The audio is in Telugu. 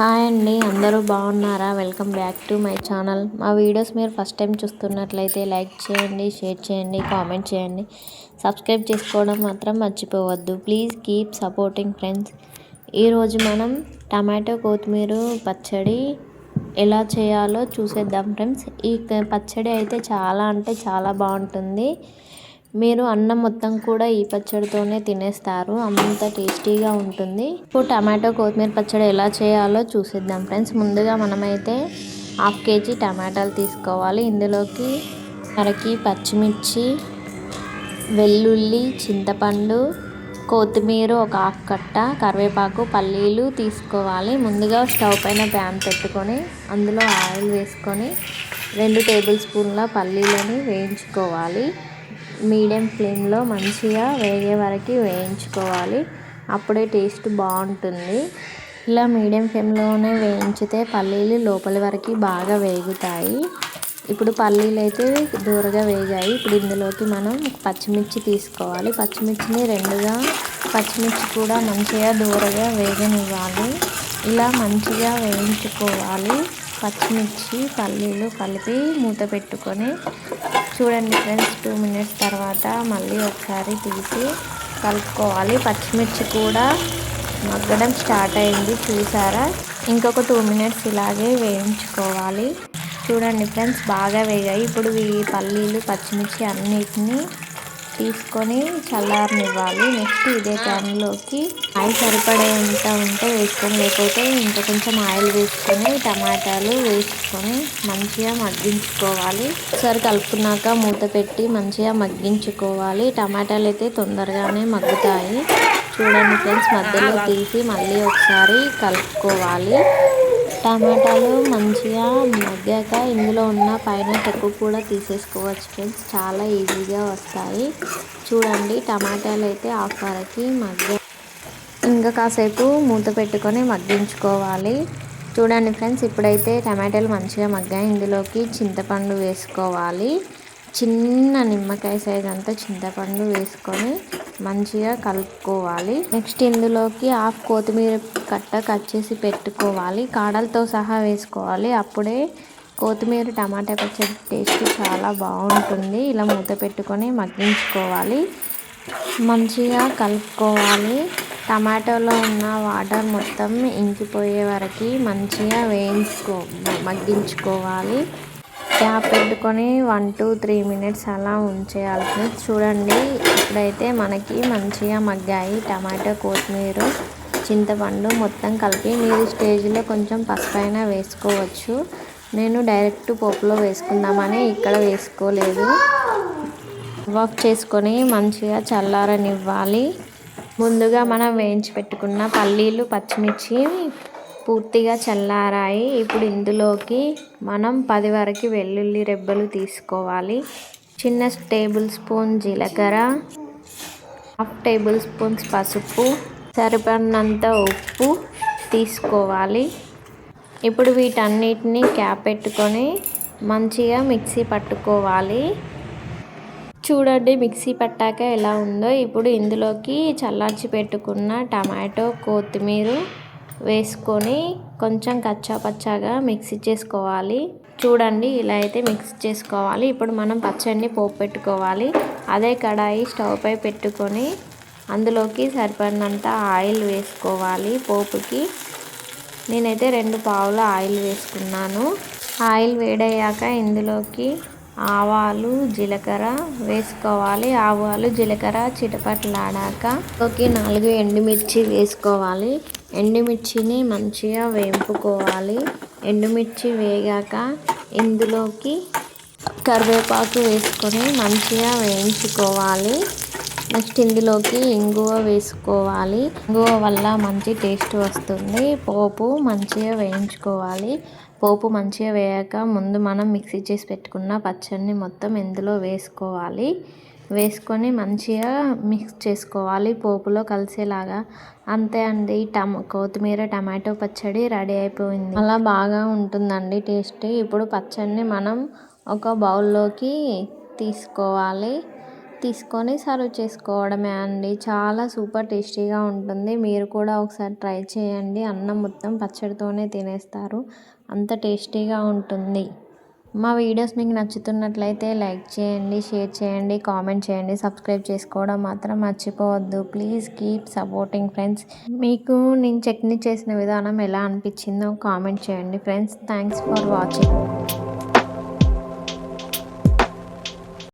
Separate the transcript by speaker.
Speaker 1: హాయ్ అండి అందరూ బాగున్నారా? Welcome back to my channel. మా వీడియోస్ మీరు ఫస్ట్ టైం చూస్తున్నట్లయితే లైక్ చేయండి షేర్ చేయండి కామెంట్ చేయండి. సబ్స్క్రైబ్ చేసుకోవడం మాత్రం మర్చిపోవద్దు. Please keep supporting friends. ఈరోజు మనం టమాటో కొత్తిమీర పచ్చడి ఎలా చేయాలో చూసేద్దాం ఫ్రెండ్స్. ఈ పచ్చడి అయితే చాలా అంటే చాలా బాగుంటుంది. మీరు అన్నం మొత్తం కూడా ఈ పచ్చడితోనే తినేస్తారు. అంత టేస్టీగా ఉంటుంది. ఇప్పుడు టమాటో కొత్తిమీర పచ్చడి ఎలా చేయాలో చూసేద్దాం ఫ్రెండ్స్. ముందుగా మనమైతే హాఫ్ కేజీ టమాటాలు తీసుకోవాలి. ఇందులోకి అరకి పచ్చిమిర్చి వెల్లుల్లి చింతపండు కొత్తిమీర ఒక హాఫ్ కట్ట కరివేపాకు పల్లీలు తీసుకోవాలి. ముందుగా స్టవ్ పైన ప్యాన్ పెట్టుకొని అందులో ఆయిల్ వేసుకొని రెండు టేబుల్ స్పూన్ల పల్లీలని వేయించుకోవాలి. మీడియం ఫ్లేమ్లో మంచిగా వేగే వరకు వేయించుకోవాలి. అప్పుడే టేస్ట్ బాగుంటుంది. ఇలా మీడియం ఫ్లేమ్లోనే వేయించితే పల్లీలు లోపలి వరకు బాగా వేగుతాయి. ఇప్పుడు పల్లీలు అయితే దూరగా వేగాయి. ఇప్పుడు ఇందులోకి మనం పచ్చిమిర్చి తీసుకోవాలి. పచ్చిమిర్చిని రెండుగా పచ్చిమిర్చి కూడా మంచిగా దూరగా వేగనివ్వాలి. ఇలా మంచిగా వేయించుకోవాలి. పచ్చిమిర్చి పల్లీలు కలిపి మూత పెట్టుకొని చూడండి ఫ్రెండ్స్ టూ మినిట్స్ తర్వాత మళ్ళీ ఒకసారి తీసి కలుపుకోవాలి. పచ్చిమిర్చి కూడా మగ్గడం స్టార్ట్ అయింది చూసారా? ఇంకొక టూ మినిట్స్ ఇలాగే వేయించుకోవాలి. చూడండి ఫ్రెండ్స్ బాగా వేగాయి. ఇప్పుడు ఈ పల్లీలు పచ్చిమిర్చి అన్నిటినీ తీసుకొని చల్లారనివ్వాలి. నెక్స్ట్ ఇదే ప్యాన్లోకి ఆయిల్ సరిపడేంత ఉంటే వేసుకొని లేకపోతే ఇంకా కొంచెం ఆయిల్ వేసుకొని టమాటాలు వేసుకొని మంచిగా మగ్గించుకోవాలి. ఒకసారి కలుపుకున్నాక మూత పెట్టి మంచిగా మగ్గించుకోవాలి. టమాటాలు అయితే తొందరగానే మగ్గుతాయి. చూడండి ఫ్రెండ్స్ మధ్యలో తీసి మళ్ళీ ఒకసారి కలుపుకోవాలి. టమాటాలు మంచిగా మగ్గాక ఇందులో ఉన్న పైన తక్కువ కూడా తీసేసుకోవచ్చు ఫ్రెండ్స్. చాలా ఈజీగా వస్తాయి. చూడండి టమాటాలు అయితే హాఫ్ వరకు మగ్గ ఇంకా కాసేపు మూత పెట్టుకొని మగ్గించుకోవాలి. చూడండి ఫ్రెండ్స్ ఇప్పుడైతే టమాటాలు మంచిగా మగ్గాయి. ఇందులోకి చింతపండు వేసుకోవాలి. చిన్న నిమ్మకాయ సైజ్ అంతా చింతపండు వేసుకొని మంచిగా కలుపుకోవాలి. నెక్స్ట్ ఇందులోకి హాఫ్ కొత్తిమీర కట్ట కట్ చేసి పెట్టుకోవాలి. కాడలతో సహా వేసుకోవాలి. అప్పుడే కొత్తిమీర టమాటా పచ్చడి టేస్ట్ చాలా బాగుంటుంది. ఇలా మూత పెట్టుకొని మగ్గించుకోవాలి. మంచిగా కలుపుకోవాలి. టమాటోలో ఉన్న వాటర్ మొత్తం ఇంకిపోయే వరకు మంచిగా వేయించుకో మగ్గించుకోవాలి. ట్యాప్ పెట్టుకొని వన్ టూ త్రీ మినిట్స్ అలా ఉంచేయాలి ఫ్రెండ్స్ చూడండి ఇప్పుడైతే మనకి మంచిగా మగ్గాయి టమాటో కొత్తిమీర చింతపండు మొత్తం కలిపి మీరు స్టేజ్లో కొంచెం పసుపైన వేసుకోవచ్చు. నేను డైరెక్ట్ పోపులో వేసుకుందామని ఇక్కడ వేసుకోలేదు. వర్క్ చేసుకొని మంచిగా చల్లారనివ్వాలి. ముందుగా మనం వేయించి పెట్టుకున్న పల్లీలు పచ్చిమిర్చి పూర్తిగా చల్లారాయి. ఇప్పుడు ఇందులోకి మనం పది వరకు వెల్లుల్లి రెబ్బలు తీసుకోవాలి. చిన్న టేబుల్ స్పూన్ జీలకర్ర హాఫ్ టేబుల్ స్పూన్స్ పసుపు సరిపడినంత ఉప్పు తీసుకోవాలి. ఇప్పుడు వీటన్నిటిని క్యాప్ పెట్టుకొని మంచిగా మిక్సీ పట్టుకోవాలి. చూడండి మిక్సీ పట్టాక ఎలా ఉందో. ఇప్పుడు ఇందులోకి చల్లార్చి పెట్టుకున్న టమాటో కొత్తిమీర వేసుకొని కొంచెం కచ్చా పచ్చాగా మిక్సీ చేసుకోవాలి. చూడండి ఇలా అయితే మిక్స్ చేసుకోవాలి. ఇప్పుడు మనం పచ్చడిని పోపు పెట్టుకోవాలి. అదే కడాయి స్టవ్ పై పెట్టుకొని అందులోకి సరిపడినంత ఆయిల్ వేసుకోవాలి పోపుకి. నేనైతే రెండు పావుల ఆయిల్ వేసుకున్నాను. ఆయిల్ వేడయ్యాక ఇందులోకి ఆవాలు జీలకర్ర వేసుకోవాలి. ఆవాలు జీలకర్ర చిటపట్లాడాక ఒక నాలుగు ఎండుమిర్చి వేసుకోవాలి. ఎండుమిర్చిని మంచిగా వేపుకోవాలి. ఎండుమిర్చి వేగాక ఇందులోకి కరివేపాకు వేసుకొని మంచిగా వేయించుకోవాలి. నెక్స్ట్ ఇందులోకి ఇంగువ వేసుకోవాలి. ఇంగువ వల్ల మంచి టేస్ట్ వస్తుంది. పోపు మంచిగా వేయించుకోవాలి. పోపు మంచిగా వేయాక ముందు మనం మిక్సీ చేసి పెట్టుకున్న పచ్చడిని మొత్తం ఇందులో వేసుకోవాలి. వేసుకొని మంచిగా మిక్స్ చేసుకోవాలి. పోపులో కలిసేలాగా. అంతే అండి. టమ కొత్తిమీర టమాటో పచ్చడి రెడీ అయిపోయింది. అలా బాగా ఉంటుందండి టేస్ట్. ఇప్పుడు పచ్చడిని మనం ఒక బౌల్లోకి తీసుకోవాలి. తీసుకొని సర్వ్ చేసుకోవడమే అండి. చాలా సూపర్ టేస్టీగా ఉంటుంది. మీరు కూడా ఒకసారి ట్రై చేయండి. అన్నం మొత్తం పచ్చడితోనే తినేస్తారు. అంత టేస్టీగా ఉంటుంది. మా వీడియోస్ మీకు నచ్చుతున్నట్లయితే లైక్ చేయండి షేర్ చేయండి కామెంట్ చేయండి. సబ్స్క్రైబ్ చేసుకోవడం మాత్రం మర్చిపోవద్దు. Please keep supporting friends. మీకు నేను చట్నీ చేసిన విధానం ఎలా అనిపించిందో కామెంట్ చేయండి ఫ్రెండ్స్. Thanks for watching.